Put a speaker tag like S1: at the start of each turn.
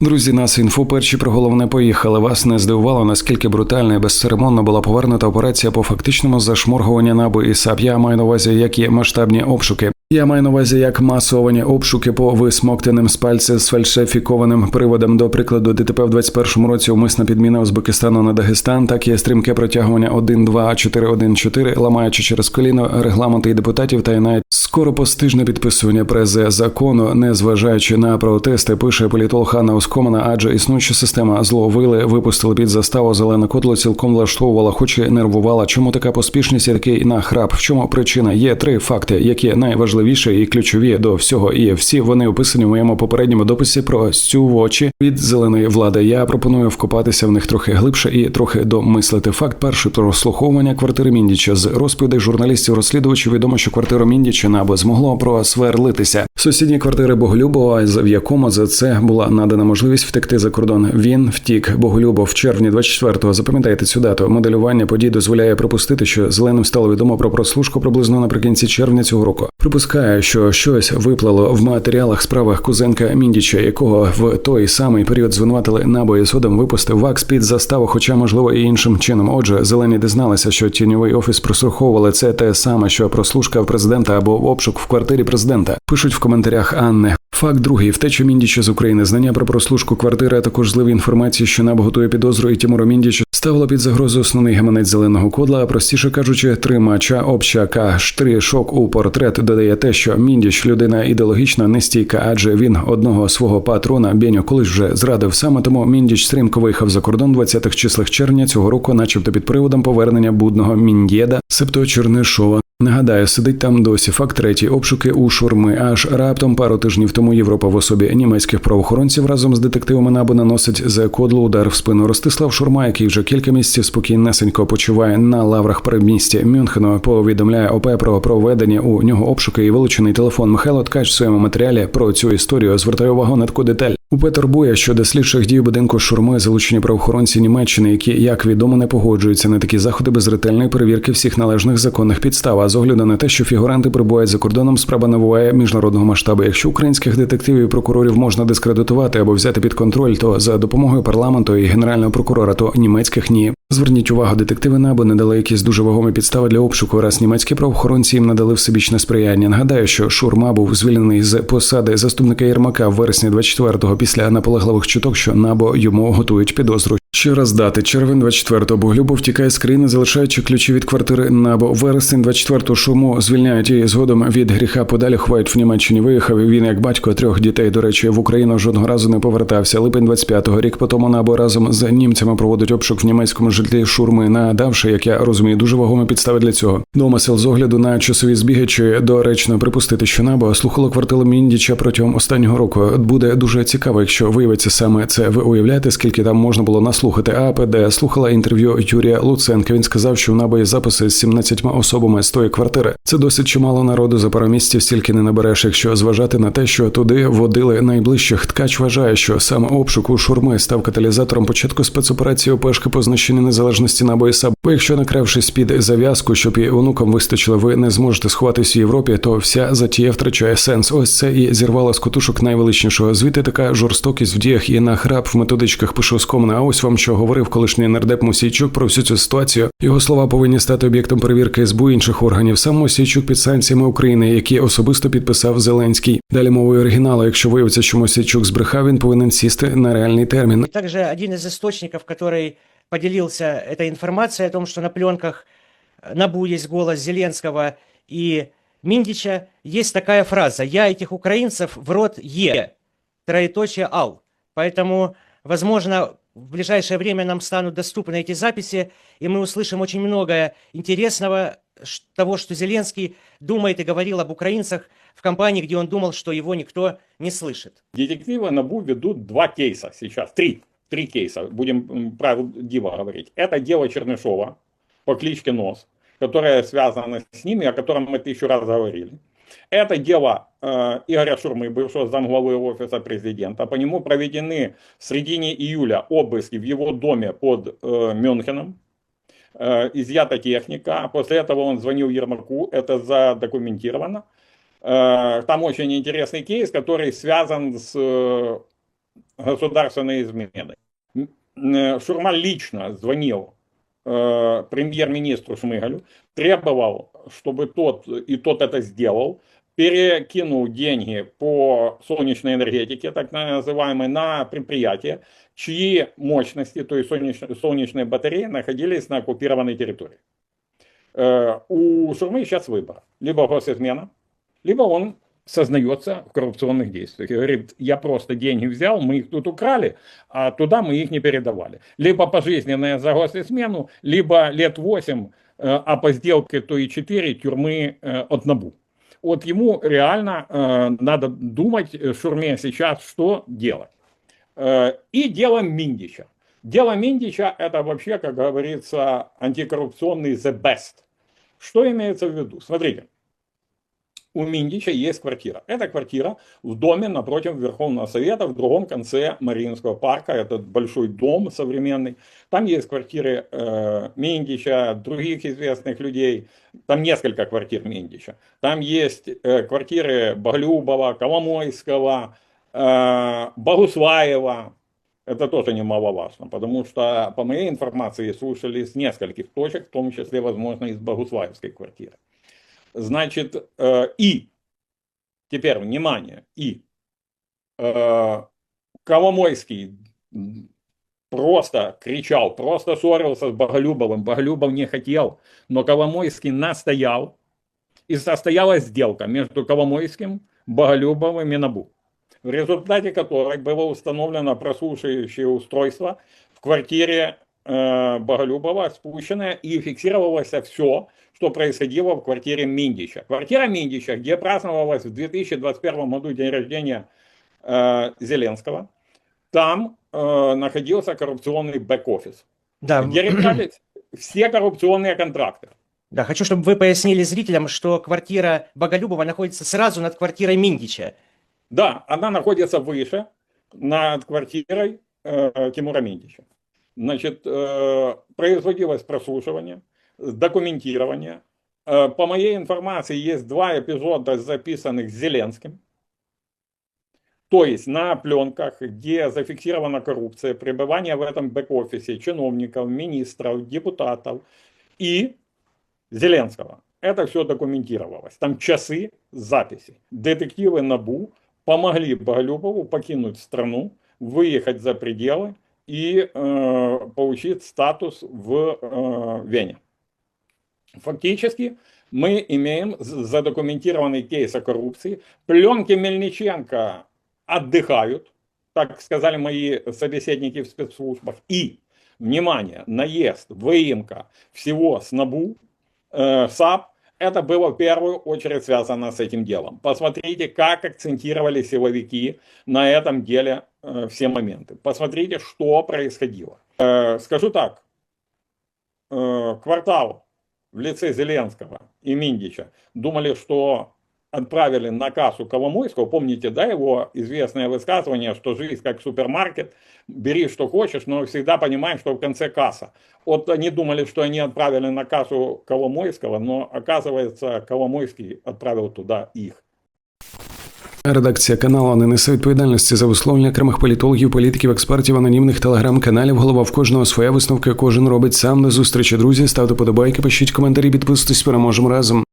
S1: Друзі, нас інфо перші про головне поїхали. Вас не здивувало, наскільки брутально і безцеремонно була повернута операція по фактичному зашморгуванню набу і САП. Я маю на увазі, які масштабні обшуки. Я маю на увазі як масовані обшуки по висмоктаним з пальця з фальшифікованим приводом. До прикладу, ДТП в 21-му році умисна підміна Узбекистану на Дагестан, так і стрімке протягування 1-2-4-1-4, ламаючи через коліно регламенти і депутатів та й навіть скоропостижне підписування презе закону, не зважаючи на протести, пише політолог Анна Оскомана, адже існуюча система зловили, випустили під заставу зелене котло, цілком влаштовувала, хоч і нервувала. Чому така поспішність і такий нахрап? В чому причина? Є три факти, які найважливіші і ключові до всього. І всі вони описані в моєму попередньому дописі про стювочі від зеленої влади. Я пропоную вкопатися в них трохи глибше і трохи домислити. Факт перший про розслуховування квартири Міндіча з розповідей журналістів-розслідувачів відомо, що квартиру Міндіча набо змогло просверлитися. Сусідні квартири Боголюбова, в якому за це була надана можливість втекти за кордон. Він втік Боголюбов в червні 24-го. Запам'ятайте цю дату. Моделювання подій дозволяє припустити, що зеленим стало відомо про прослушку приблизно наприкінці червня цього року. Припускаю, що щось виплало в матеріалах справах Кузенка Міндіча, якого в той самий період звинуватили набої судом, випустив ВАКС під заставу, хоча можливо і іншим чином. Отже, зелені дізналися, що тіньовий офіс прослуховували це те саме, що прослушка в президента або обшук в квартирі президента. Пишуть в коментарях Анни. Факт другий втечу Міндіча з України, знання про прослушку квартири, а також зливі інформації, що НАБ готує підозру і Тимуру Міндічу ставило під загрозу основний гаманець зеленого кодла. А простіше кажучи, тримача общака штришок у портрет додає те, що Міндіч людина ідеологічно нестійка, адже він одного свого патрона Беню колись вже зрадив. Саме тому Міндіч стрімко виїхав за кордон 20-х числах червня цього року, начебто під приводом повернення будного Міндєда, себто Чернишова. Нагадаю, сидить там досі. Факт третій обшуки у шурми. Аж раптом пару тижнів тому Європа в особі німецьких правоохоронців разом з детективами НАБУ наносить за кодлу удар в спину. Ростислав Шурма, який вже кілька місяців спокійнесенько почуває на лаврах передмісті Мюнхену, повідомляє ОП про проведення у нього обшуки і вилучений телефон. Михайло Ткач в своєму матеріалі про цю історію звертає увагу на таку деталь. УП турбує щодо слідчих дій будинку шурми залучені правоохоронці Німеччини, які, як відомо, не погоджуються на такі заходи без ретельної перевірки всіх належних законних підстав. А з огляду на те, що фігуранти прибувають за кордоном, справа набуває міжнародного масштабу. Якщо українських детективів і прокурорів можна дискредитувати або взяти під контроль, то за допомогою парламенту і генерального прокурора, то німецьких ні. Зверніть увагу, детективи НАБУ не дали якісь дуже вагомі підстави для обшуку, раз німецькі правоохоронці їм надали всебічне сприяння. Нагадаю, що Шурма був звільнений з посади заступника Єрмака в вересні 24-го після наполегливих чуток, що НАБУ йому готують підозру. Ще раз дати червень 24-го Боглюбов втікає з країни, залишаючи ключі від квартири НАБУ. Вересень 24-го шуму звільняють і згодом від гріха подалі ховають в Німеччині. Виїхав він як батько трьох дітей. До речі, в Україну жодного разу не повертався. Липень 25-го рік по тому НАБУ разом з німцями проводить обшук в німецькому житлі шурми, надавши, як я розумію, дуже вагомі підстави для цього. Домисел з огляду на часові збіги чи доречно припустити, що НАБУ слухало квартиру Міндіча протягом останнього року. Буде дуже цікаво, якщо виявиться саме це. Ви уявляєте, скільки там можна було наслухати. АПД слухала інтерв'ю Юрія Луценка. Він сказав, що в НАБУ є записи з 17 особами з тої квартири. Це досить чимало народу за пару стільки не набереш, якщо зважати на те, що туди водили найближчих. Ткач вважає, що саме обшук у шурми став каталізатором початку спецоперації ОПЕшки по знищенню незалежності НАБУ і САП. Бо якщо накрившись під зав'язку, щоб і онукам вистачило, ви не зможете сховатись в Європі, то вся затія втрачає сенс. Ось це і зірвало з кутушок найвеличнішого. Звідти така жорстокість в діях і нахрап в методичках пишу скомна. А ось вам що говорив колишній нардеп Мосійчук про всю цю ситуацію. Його слова повинні стати об'єктом перевірки СБУ і інших органів. Сам Мосійчук під санкціями України, які особисто підписав Зеленський. Далі мовою оригіналу, якщо виявиться, що Мосійчук збрехав, він повинен сісти на реальний термін.
S2: Также один из источников, который поделился этой информацией о том, что на пленках НАБУ есть голос Зеленского и Миндича, есть такая фраза «Я этих украинцев в рот Е», троеточие «Ал». Поэтому, возможно, в ближайшее время нам станут доступны эти записи, и мы услышим очень многое интересного того, что Зеленский думает и говорил об украинцах в компании, где он думал, что его никто не слышит.
S3: Детективы НАБУ ведут два кейса сейчас, три, три кейса, будем правдиво говорить. Это дело Чернышова по кличке Нос, которое связано с ними, о котором мы тысячу раз говорили. Это дело э, Игоря Шурмы, бывшего замглавы офиса президента. По нему проведены в середине июля обыски в его доме под э, Мюнхеном. Э, изъята техника. После этого он звонил Ермаку, это задокументировано. Там очень интересный кейс, который связан с государственной э, Шурмаль лично звонил э, премьер-министру Шмыгалю, требовал, чтобы тот, и тот это сделал, перекинул деньги по солнечной энергетике, так называемой, на предприятия, чьи мощности, то есть солнечные, солнечные батареи, находились на оккупированной территории. Э, У Шурмы сейчас выбор. Либо госизмена, либо он сознается в коррупционных действиях. И говорит, я просто деньги взял, мы их тут украли, а туда мы их не передавали. Либо пожизненное за госизмену, либо лет 8, э, а по сделке то и 4 тюрьмы э, от. Вот ему реально э, надо думать, Шурме сейчас, что делать. И дело Миндича. Дело Миндича это вообще, как говорится, антикоррупционный the best. Что имеется в виду? Смотрите, у Миндича есть квартира. Эта квартира в доме напротив Верховного Совета в другом конце Мариинского парка. Это большой дом современный. Там есть квартиры э, Миндича, других известных людей. Там несколько квартир Миндича. Там есть э, квартиры Боглюбова, Коломойского, э, Богусваева. Это тоже немаловажно, потому что, по моей информации, слушали с нескольких точек, в том числе, возможно, из Богуслаевской квартиры. Значит, э, и, теперь, внимание, и. Э, Коломойский просто кричал, просто ссорился с Боголюбовым, Боголюбов не хотел, но Коломойский настоял, и состоялась сделка между Коломойским, Боголюбовым и НАБУ, в результате которой было установлено прослушивающее устройство в квартире Боголюбова, спущенное, и фиксировалось все, что происходило в квартире Миндича. Квартира Миндича, где праздновалось в 2021 году день рождения э, Зеленского, там э, находился коррупционный бэк-офис,
S2: Да,
S3: где решались все коррупционные контракты.
S2: да, хочу, чтобы вы пояснили зрителям, что квартира Боголюбова находится сразу над квартирой Миндича.
S3: Да, она находится выше над квартирой э, Тимура Миндича. Значит, э, производилось прослушивание, документирование. Э, по моей информации, есть два эпизода, записанных Зеленским. То есть на пленках, где зафиксирована коррупция, пребывание в этом бэк-офисе чиновников, министров, депутатов и Зеленского. Это все документировалось. Там часы записи. Детективы НАБУ помогли Боголюбову покинуть страну, выехать за пределы и э, получить статус в э, Вене. Фактически мы имеем з- задокументированный кейс о коррупции. Пленки Мельниченко отдыхают, так сказали мои собеседники в спецслужбах. И, внимание, наезд, выемка всего с НАБУ, э, САП, это было в первую очередь связано с этим делом. Посмотрите, как акцентировали силовики на этом деле э, все моменты. Посмотрите, что происходило. Э, скажу так, э, квартал в лице Зеленского и Миндича думали, что отправили на кассу Коломойского, помните, да, его известное высказывание, что жизнь как супермаркет, бери что хочешь, но всегда понимаем, что в конце касса. Вот они думали, что они отправили на кассу Коломойского, но оказывается, Коломойский отправил туда их.
S1: Редакція каналу не несе відповідальності за висловлення окремих політологів, політиків, експертів, анонімних телеграм-каналів. Голова в кожного своя висновка. Кожен робить сам. До зустрічі, друзі. Ставте подобайки, пишіть коментарі, підписуйтесь. Переможемо разом.